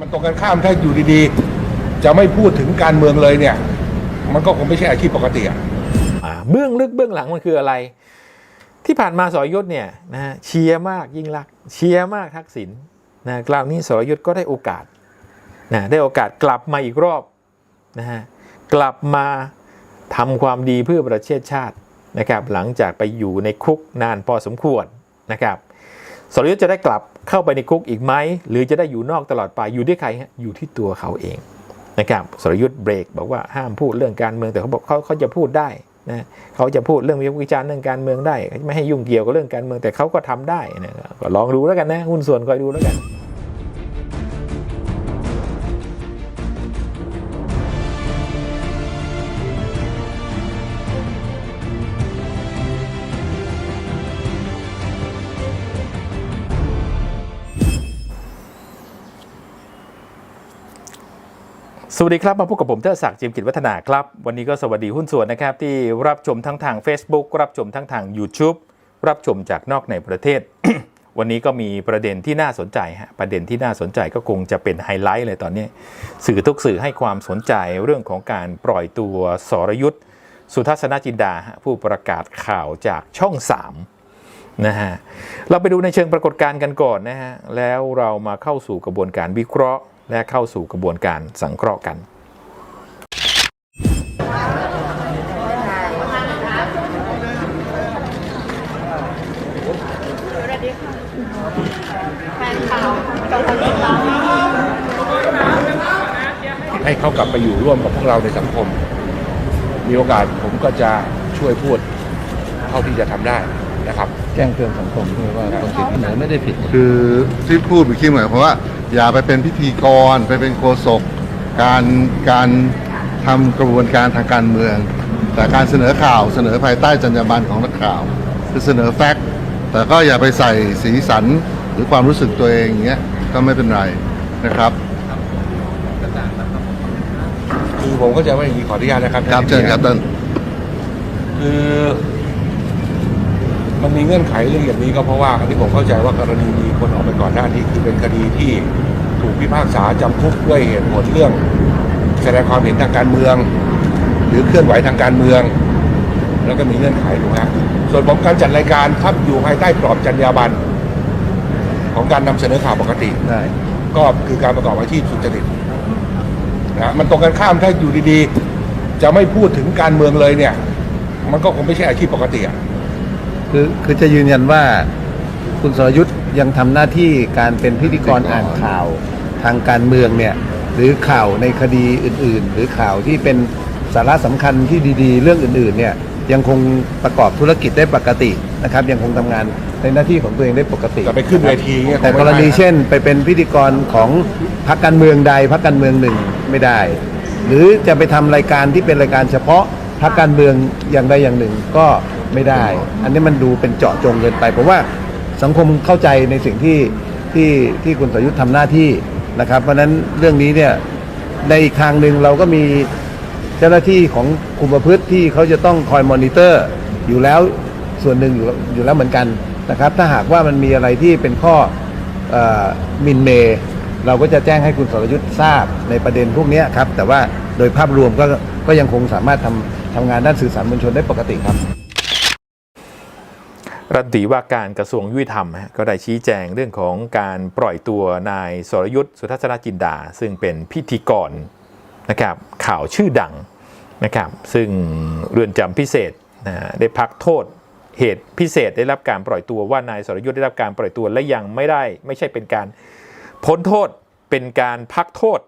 มันตรงกันข้ามถ้าอยู่ดีๆ จะไม่พูดถึงการเมืองเลยเนี่ย มันก็คงไม่ใช่อาชีพปกติอะอ่าเบื้องลึกเบื้องหลังมันคืออะไร ที่ผ่านมาสรยุทธ์เนี่ยนะฮะเชียร์มากยิ่งรักเชียร์มากทักษิณนะคราวนี้สรยุทธ์ก็ได้โอกาสนะได้โอกาสกลับมาอีกรอบนะฮะกลับมาทำความดีเพื่อประเทศชาตินะครับ หลังจากไปอยู่ในคุกนานพอสมควรนะครับสรยุทธ์จะได้กลับ เข้าไปในคุกอีกไหมหรือจะได้อยู่นอกตลอดไปอยู่ที่ใครฮะอยู่ที่ตัวเขาเองนะครับสรยุทธ์เบรกบอกว่าห้ามพูดเรื่องการเมืองแต่เขาบอกเขาเขาจะพูดได้นะเขาจะพูดเรื่องวิพากษ์วิจารณ์เรื่องการเมืองได้ ไม่ให้ยุ่งเกี่ยวกับเรื่องการเมืองแต่เขาก็ทำได้นะก็ลองดูแล้วกันนะหุ้นส่วนคอยดูแล้วกัน สวัสดีครับ มาพบกับผมเทดศักดิ์จิมกิจวัฒนาครับ วันนี้ก็สวัสดีหุ้นส่วนนะครับ ที่รับชมทั้งทาง Facebook รับชมทั้งทาง YouTube รับชมจากนอกในประเทศ วันนี้ก็มีประเด็นที่น่าสนใจฮะประเด็นที่น่าสนใจก็คงจะเป็นไฮไลท์เลยตอนนี้ สื่อทุกสื่อให้ความสนใจเรื่องของการปล่อยตัวสรยุทธ์สุทัศนจินดา ผู้ประกาศข่าวจากช่อง 3 นะฮะเราไปดูในเชิงปรากฏการณ์กันก่อนนะฮะแล้วเรามาเข้าสู่กระบวนการวิเคราะห์ และเข้าสู่กระบวนการสังเคราะห์กันให้เขากลับไปอยู่ร่วมกับพวกเราในสังคม มีโอกาสผมก็จะช่วยพูดเท่าที่จะทำได้นะครับ แจ้งเตือนสังคมด้วยว่าคนติดเสนอไม่ได้ผิด คือที่พูดเมื่อกี้หมายความว่า อย่าไปเป็นพิธีกร ไปเป็นโฆษกการการทำกระบวนการทางการเมือง แต่การเสนอข่าวเสนอภายใต้จรรยาบรรณของนักข่าว คือเสนอแฟกต์แต่ก็อย่าไปใส่สีสันหรือความรู้สึกตัวเองอย่างเงี้ยก็ไม่เป็นไรนะครับคือผมก็จะว่าอย่างนี้ขออนุญาตนะครับ ครับเชิญครับท่านคือ มันมีเงื่อนไขเรื่องอย่างนี้ก็เพราะว่าอันที่ผมเข้าใจว่ากรณีมีคนออกไปก่อนหน้านี้คือเป็นคดีที่ถูกพิพากษาจำคุกด้วยเหตุผลเรื่อง แสดงความเห็นทางการเมือง หรือเคลื่อนไหวทางการเมือง แล้วก็มีเงื่อนไขถูกไหมส่วนผมการจัดรายการครับอยู่ภายใต้กรอบจรรยาบรรณของการนำเสนอข่าวปกติได้ก็คือการประกอบอาชีพสุจริตนะมันตรงกันข้ามถ้าอยู่ดีๆ จะไม่พูดถึงการเมืองเลยเนี่ย มันก็คงไม่ใช่อาชีพปกติอะ คือคือจะยืนยันว่าคุณสรยุทธ์ยังทำหน้าที่การเป็นพิธีกรอ่านข่าวทางการเมืองเนี่ยหรือข่าวในคดีอื่น ๆ หรือข่าวที่เป็นสาระสำคัญที่ดีๆ เรื่องอื่นๆเนี่ยยังคงประกอบธุรกิจได้ปกตินะครับ ยังคงทำงานในหน้าที่ของตัวเองได้ปกติจะไปขึ้นเวทีเงี้ยแต่กรณีเช่น ไปเป็นพิธีกรของพรรคการเมืองใดพรรคการเมืองหนึ่งไม่ได้ หรือจะไปทำรายการที่เป็นรายการเฉพาะพรรคการเมืองอย่างใดอย่างหนึ่ง ก็ ไม่ได้ อันนี้มันดูเป็นเจาะจงเกินไปผมว่าสังคมเข้าใจในสิ่งที่ที่ที่คุณสรยุทธ์ทำหน้าที่นะครับ เพราะฉะนั้นเรื่องนี้เนี่ยในอีกทางหนึ่งเราก็มีเจ้าหน้าที่ของคุมประพฤติที่เขาจะต้องคอยมอนิเตอร์อยู่แล้วส่วนหนึ่งอยู่อยู่แล้วเหมือนกันนะครับ ถ้าหากว่ามันมีอะไรที่เป็นข้อเอ่อหมินเมย์เราก็จะแจ้งให้คุณสรยุทธ์ทราบในประเด็นพวกเนี้ยครับ แต่ว่าโดยภาพรวมก็ก็ยังคงสามารถทำทำงานด้านสื่อสารมวลชนได้ปกติครับ รัฐมนตรีว่าการกระทรวงยุติธรรมก็ได้ชี้แจงเรื่องของการปล่อยตัวนายสรยุทธ์สุทัศนจินดา ซึ่งเป็นพิธีกรนะครับข่าวชื่อดังนะครับซึ่งเรือนจำพิเศษนะได้พักโทษเหตุพิเศษได้รับการปล่อยตัวว่านายสรยุทธ์ได้รับการปล่อยตัวและยังไม่ได้ไม่ใช่เป็นการพ้นโทษเป็นการพักโทษ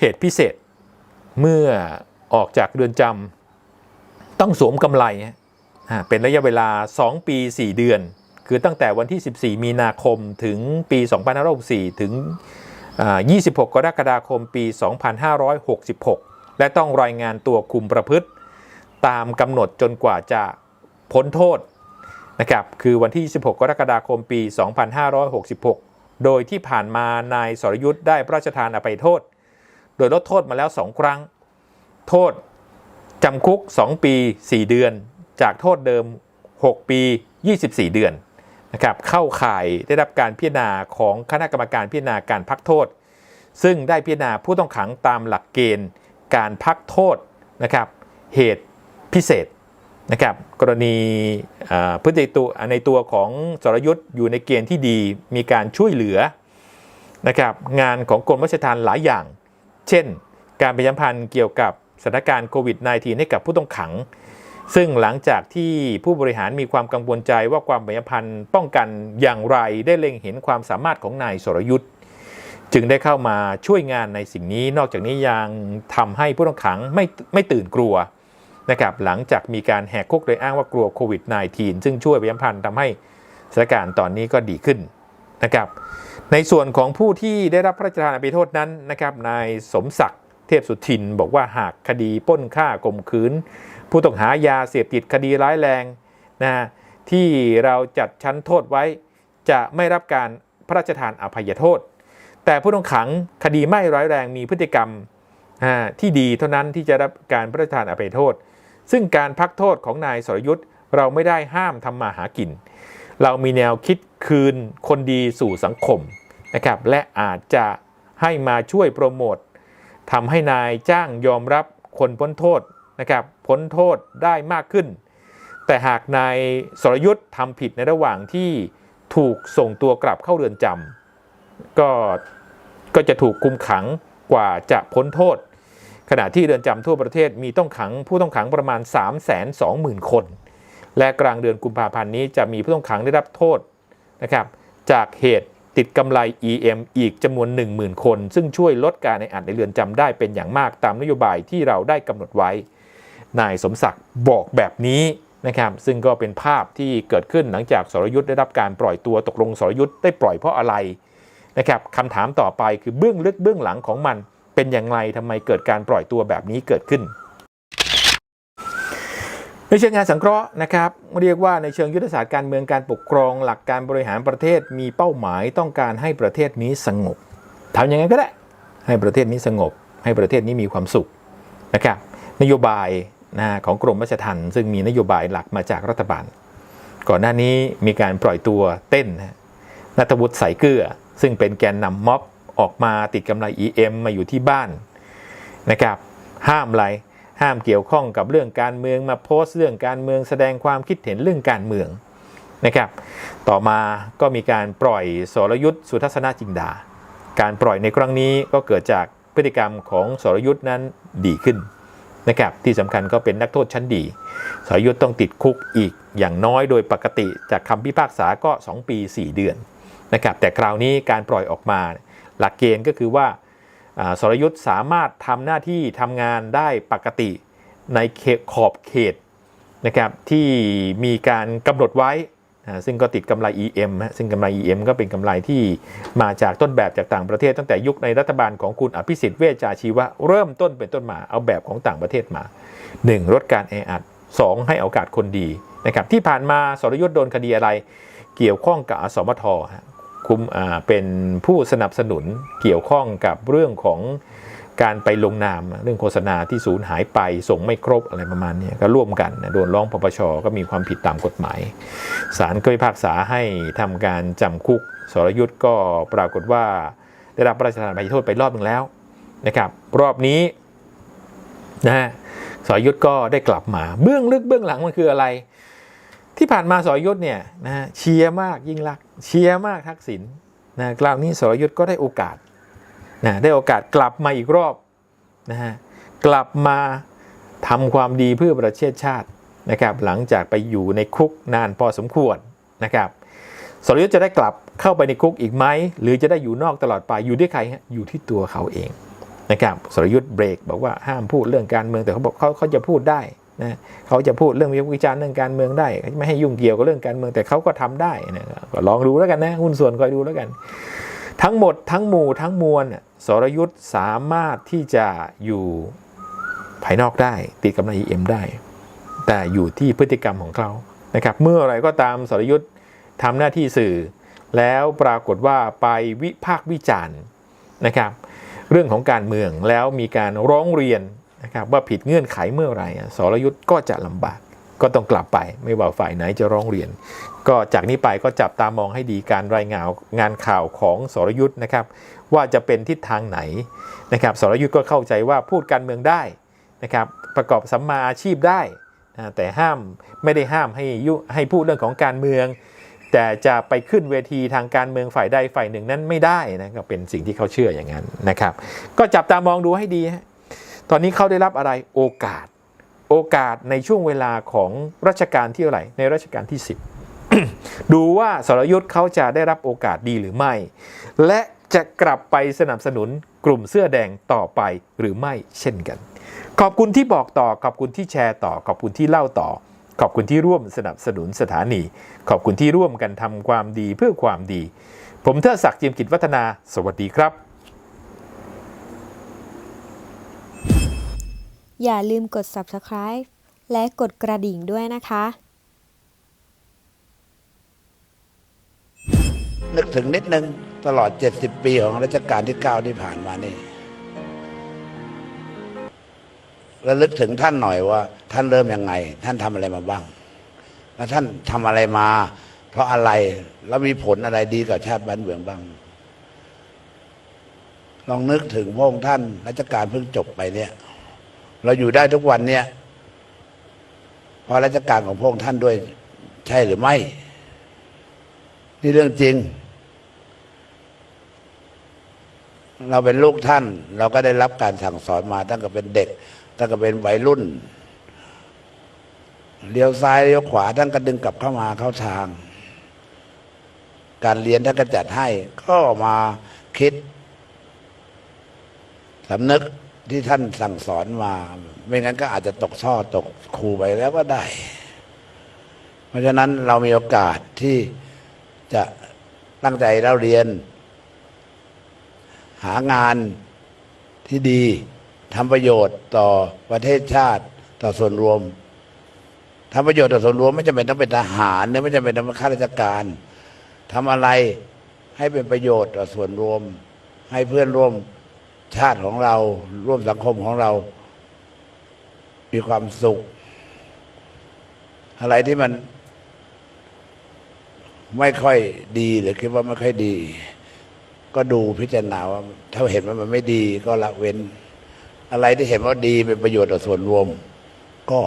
เหตุพิเศษเมื่อออกจากเรือนจำต้องสวมกำไร เป็นระยะเวลา 2 ปี 4 เดือน คือตั้งแต่วันที่ 14 มีนาคมถึงปี2564ถึงอ่า26 กรกฎาคมปี 2566 และต้องรายงานตัวคุมประพฤติ ตามกำหนดจนกว่าจะพ้นโทษนะครับคือวันที่ 26 กรกฎาคมปี 2566 โดยที่ผ่านมานายสรยุทธ์ได้พระราชทานอภัยโทษ โดยลดโทษมาแล้ว 2 ครั้ง โทษจำคุก 2 ปี 4 เดือน จากโทษเดิม 6 ปี 24 เดือนนะครับเข้าข่ายได้รับการพิจารณาของคณะกรรมการพิจารณาการพักโทษ ซึ่งได้พิจารณาผู้ต้องขังตามหลักเกณฑ์ การพักโทษนะครับเหตุพิเศษนะครับกรณีพฤติตัวในตัวของสรยุทธ์อยู่ในเกณฑ์ที่ดีมีการช่วยเหลือนะครับงานของกรมราชทัณฑ์หลายอย่าง เช่น การประชาสัมพันธ์เกี่ยวกับสถานการณ์โควิด -19 ให้กับผู้ต้องขัง ซึ่งหลังจากที่ผู้บริหารมีความกังวลใจว่าความประชาสัมพันธ์ป้องกันอย่างไรได้เล็งเห็นความสามารถของนายสรยุทธ์จึงได้เข้ามาช่วยงานในสิ่งนี้ นอกจากนี้ยังทำให้ผู้ต้องขังไม่ไม่ตื่นกลัวนะครับหลังจากมีการแหกคุกโดยอ้างว่ากลัวโควิด -19 ซึ่งช่วยประชาสัมพันธ์ทำให้สถานการณ์ตอนนี้ก็ดีขึ้นนะครับในส่วนของผู้ที่ได้รับพระราชทานอภัยโทษนั้นนะครับนายสมศักดิ์เทพสุทินบอกว่าหากคดีป้นฆ่าข่มขืน ผู้ต้องหายาเสพติดคดีร้ายแรงนะที่เราจัดชั้นโทษไว้ จะไม่รับการพระราชทานอภัยโทษ แต่ผู้ต้องขังคดีไม่ร้ายแรงมีพฤติกรรมที่ดีเท่านั้นที่จะรับการพระราชทานอภัยโทษ ซึ่งการพักโทษของนายสรยุทธ์เราไม่ได้ห้ามทำมาหากิน เรามีแนวคิดคืนคนดีสู่สังคมนะครับและอาจจะให้มาช่วยโปรโมททำให้นายจ้างยอมรับคนพ้นโทษ นะครับพ้นโทษได้มากขึ้น แต่หากนายสรยุทธ์ทำผิดในระหว่างที่ถูกส่งตัวกลับเข้าเรือนจำก็ก็จะถูกคุมขังกว่าจะพ้นโทษ ขณะที่เรือนจำทั่วประเทศมีต้องขังผู้ต้องขังประมาณ 3 2 0 0 0 0 คน และกลางเดือนกุมภาพันธ์นี้จะมีผู้ต้องขังได้รับโทษนะครับจากเหตุติดกำไร EM อีกจำนวน 10,000 คน ซึ่งช่วยลดการในอัดในเรือนจำได้เป็นอย่างมากตามนโยบายที่เราได้กำหนดไว้ นายสมศักดิ์บอกแบบนี้นะครับซึ่งก็เป็นภาพที่เกิดขึ้นหลังจากสรยุทธ์ได้รับการปล่อยตัวตกลงสรยุทธ์ได้ปล่อยเพราะอะไรนะครับคำถามต่อไปคือเบื้องลึกเบื้องหลังของมัน เป็นอย่างไรทำไมเกิดการปล่อยตัวแบบนี้เกิดขึ้น ในเชิงงานสังเคราะห์นะครับเรียกว่าในเชิงยุทธศาสตร์การเมืองการปกครองหลักการบริหารประเทศมีเป้าหมายต้องการให้ประเทศนี้สงบทำยังไงก็ได้ให้ประเทศนี้สงบ ให้ประเทศนี้มีความสุขนะครับนโยบาย นะของกรมราชทัณฑ์ซึ่งมีนโยบายหลักมาจากรัฐบาล ก่อนหน้านี้มีการปล่อยตัวเต้นนัทวุฒิใส่เกลือ ซึ่งเป็นแกนนำม็อบออกมาติดกำไร EM มาอยู่ที่บ้านนะครับ ห้ามอะไรห้ามเกี่ยวข้องกับเรื่องการเมืองมาโพสต์เรื่องการเมืองแสดงความคิดเห็นเรื่องการเมืองนะครับ ต่อมาก็มีการปล่อยสรยุทธ์สุทัศนจินดา การปล่อยในครั้งนี้ก็เกิดจากพฤติกรรมของสรยุทธ์นั้นดีขึ้น นะครับที่สำคัญก็เป็นนักโทษชั้นดีสรยุทธ์ต้องติดคุกอีกอย่างน้อยโดยปกติจากคำพิพากษาก็ 2 ปี 4 เดือนนะครับแต่คราวนี้การปล่อยออกมา หลักเกณฑ์ก็คือว่าสรยุทธ์สามารถทำหน้าที่ทำงานได้ปกติในขอบเขตนะครับที่มีการกำหนดไว้ ซึ่งก็ติดกำไร EM ฮะซึ่งกำไร EM ก็เป็นกำไรที่มาจากต้นแบบจากต่างประเทศ ตั้งแต่ยุคในรัฐบาลของคุณอภิสิทธิ์เวชชาชีวะ เริ่มต้นเป็นต้นมาเอาแบบของต่างประเทศมา 1. ลดการแออัด 2. ให้โอกาสคนดีนะครับที่ผ่านมาสรยุทธ์โดนคดีอะไรเกี่ยวข้องกับอสมทคุมเป็นผู้สนับสนุนเกี่ยวข้องกับเรื่องของ การไปลงนามเรื่องโฆษณาที่สูญหายไปส่งไม่ครบอะไรประมาณนี้ก็ร่วมกันโดนร้องปปชก็มีความผิดตามกฎหมายศาลก็พิพากษาให้ทำการจำคุกสรยุทธ์ก็ปรากฏว่าได้รับพระราชทานอภัยโทษไปรอบหนึ่งแล้วนะครับรอบนี้นะฮะสรยุทธ์ก็ได้กลับมาเบื้องลึกเบื้องหลังมันคืออะไร ที่ผ่านมาสรยุทธ์เนี่ยนะฮะเชียร์มากยิ่งรักเชียร์มากทักษิณนะคราวนี้สรยุทธ์ก็ได้โอกาส นะได้โอกาสกลับมาอีกรอบนะฮะกลับมาทำความดีเพื่อประเทศชาตินะครับหลังจากไปอยู่ในคุกนานพอสมควรนะครับสรยุทธ์จะได้กลับเข้าไปในคุกอีกไหมหรือจะได้อยู่นอกตลอดไปอยู่ที่ใครฮะอยู่ที่ตัวเขาเองนะครับสรยุทธ์เบรกบอกว่าห้ามพูดเรื่องการเมืองแต่เขาบอกเขาเขาจะพูดได้นะเขาจะพูดเรื่องวิพากษ์วิจารณ์เรื่องการเมืองได้ไม่ให้ยุ่งเกี่ยวกับเรื่องการเมืองแต่เขาก็ทำได้นะก็ลองดูแล้วกันนะหุ้นส่วนคอยดูแล้วกัน ทั้งหมดทั้งหมู่ทั้งมวลน่ะสรยุทธ์สามารถที่จะอยู่ภายนอกได้ติดกำไร EM ได้ แต่อยู่ที่พฤติกรรมของเขานะครับ เมื่ออไรก็ตามสรยุทธ์ทำหน้าที่สื่อ แล้วปรากฏว่าไปวิพากษ์วิจารณ์นะครับ เรื่องของการเมืองแล้วมีการร้องเรียนนะครับว่าผิดเงื่อนไขเมื่อไหร่สรยุทธ์ก็จะลำบากก็ต้องกลับไป ไม่ว่าฝ่ายไหนจะร้องเรียน ก็จากนี้ไปก็จับตามองให้ดีการรายงานงานข่าวของสรยุทธ์นะครับ ว่าจะเป็นทิศทางไหนนะครับสรยุทธ์ก็เข้าใจว่าพูดการเมืองได้นะครับ ประกอบสัมมาอาชีพได้นะแต่ห้ามไม่ได้ห้ามให้ยุให้พูดเรื่องของการเมือง แต่จะไปขึ้นเวทีทางการเมืองฝ่ายใดฝ่ายหนึ่งนั้นไม่ได้นะก็เป็นสิ่งที่เขาเชื่ออย่างนั้นนะครับ ก็จับตามองดูให้ดี ตอนนี้เขาได้รับอะไรโอกาส โอกาสในช่วงเวลาของรัชกาลที่เท่าไหร่ในรัชกาลที่ 10 ดูว่าสรยุทธ์เขาจะได้รับโอกาสดีหรือไม่ และจะกลับไปสนับสนุนกลุ่มเสื้อแดงต่อไปหรือไม่เช่นกัน ขอบคุณที่บอกต่อ ขอบคุณที่แชร์ต่อ ขอบคุณที่เล่าต่อ ขอบคุณที่ร่วมสนับสนุนสถานี ขอบคุณที่ร่วมกันทำความดีเพื่อความดี ผมเทิดศักดิ์จิมกิจวัฒนา สวัสดีครับ อย่าลืมกด subscribe และกดกระดิ่งด้วยนะคะ นึกถึงนิดนึงตลอด 70 ปีของรัชกาลที่ 9 ที่ผ่านมานี่ระลึกถึงท่านหน่อยว่า ท่านเริ่มยังไง ท่านทำอะไรมาบ้าง แล้วท่านทำอะไรมา เพราะอะไรแล้วมีผลอะไรดีกับชาติบ้านเมืองบ้าง ลองนึกถึงพระองค์ท่านรัชกาลเพิ่งจบไปเนี่ย เราอยู่ได้ทุกวันเนี่ยเพราะรัชกาลของพระองค์ท่านด้วยใช่หรือไม่ นี่เรื่องจริง เราเป็นลูกท่าน เราก็ได้รับการสั่งสอนมา ตั้งแต่เป็นเด็ก ตั้งแต่เป็นวัยรุ่นเลี้ยวซ้ายเลี้ยวขวาท่านก็ดึงกลับเข้ามาเข้าทาง การเรียนท่านก็จัดให้ ก็มาคิดสำนึกที่ท่านสั่งสอนมา ไม่งั้นก็อาจจะตกท่อตกครูไปแล้วก็ได้ เพราะฉะนั้นเรามีโอกาสที่ จะตั้งใจเราเรียน หางานที่ดีทำประโยชน์ต่อประเทศชาติต่อส่วนรวมทำประโยชน์ต่อส่วนรวมไม่จำเป็นต้องเป็นทหารไม่จำเป็นต้องเป็นข้าราชการทำอะไรให้เป็นประโยชน์ต่อส่วนรวม ให้เพื่อนร่วมชาติของเรา ร่วมสังคมของเรา มีความสุข อะไรที่มัน ไม่ค่อยดีหรือคิดว่าไม่ค่อยดี ก็ดูพิจารณาว่าถ้าเห็นว่ามันไม่ดีก็ละเว้น อะไรที่เห็นว่าดีเป็นประโยชน์ต่อส่วนรวม ก็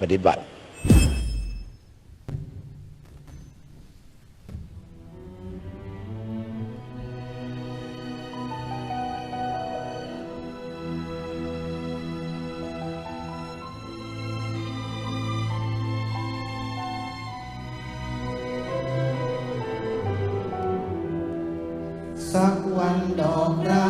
ปฏิบัติ ดอกรา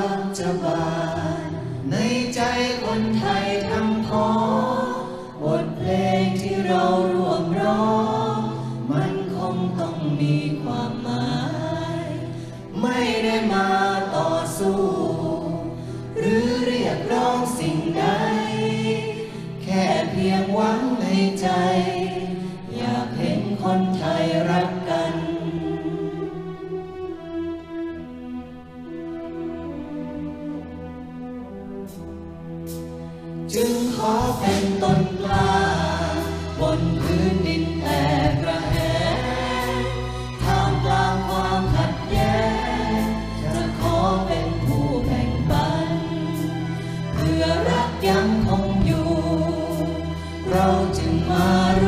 เราจึงมา